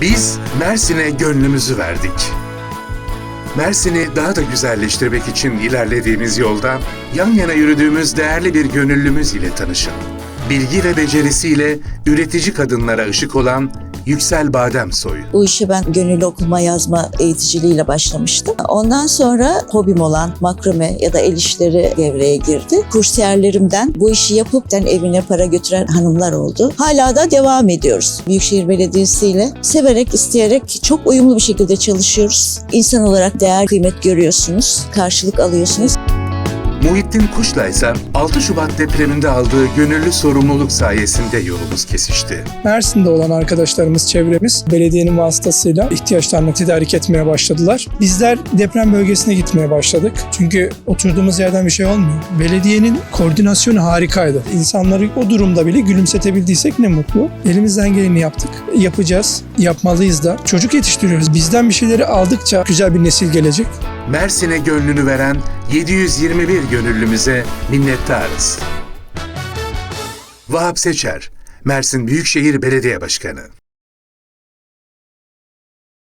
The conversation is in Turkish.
Biz Mersin'e gönlümüzü verdik. Mersin'i daha da güzelleştirmek için ilerlediğimiz yolda yan yana yürüdüğümüz değerli bir gönüllümüz ile tanışın. Bilgi ve becerisiyle üretici kadınlara ışık olan Yüksel Bademsoy. Bu işe ben gönüllü okuma yazma eğiticiliğiyle başlamıştım. Ondan sonra hobim olan makrame ya da el işleri devreye girdi. Kursiyerlerimden bu işi yapıp den evine para götüren hanımlar oldu. Hala da devam ediyoruz. Büyükşehir Belediyesi ile severek, isteyerek çok uyumlu bir şekilde çalışıyoruz. İnsan olarak değer, kıymet görüyorsunuz, karşılık alıyorsunuz. Muhittin Kuş'la ise 6 Şubat depreminde aldığı gönüllü sorumluluk sayesinde yolumuz kesişti. Mersin'de olan arkadaşlarımız, çevremiz belediyenin vasıtasıyla ihtiyaçlarını tedarik etmeye başladılar. Bizler deprem bölgesine gitmeye başladık. Çünkü oturduğumuz yerden bir şey olmuyor. Belediyenin koordinasyonu harikaydı. İnsanları o durumda bile gülümsetebildiysek ne mutlu. Elimizden geleni yaptık. Yapacağız, yapmalıyız da. Çocuk yetiştiriyoruz. Bizden bir şeyleri aldıkça güzel bir nesil gelecek. Mersin'e gönlünü veren 721 gönüllümüze minnettarız. Vahap Seçer, Mersin Büyükşehir Belediye Başkanı.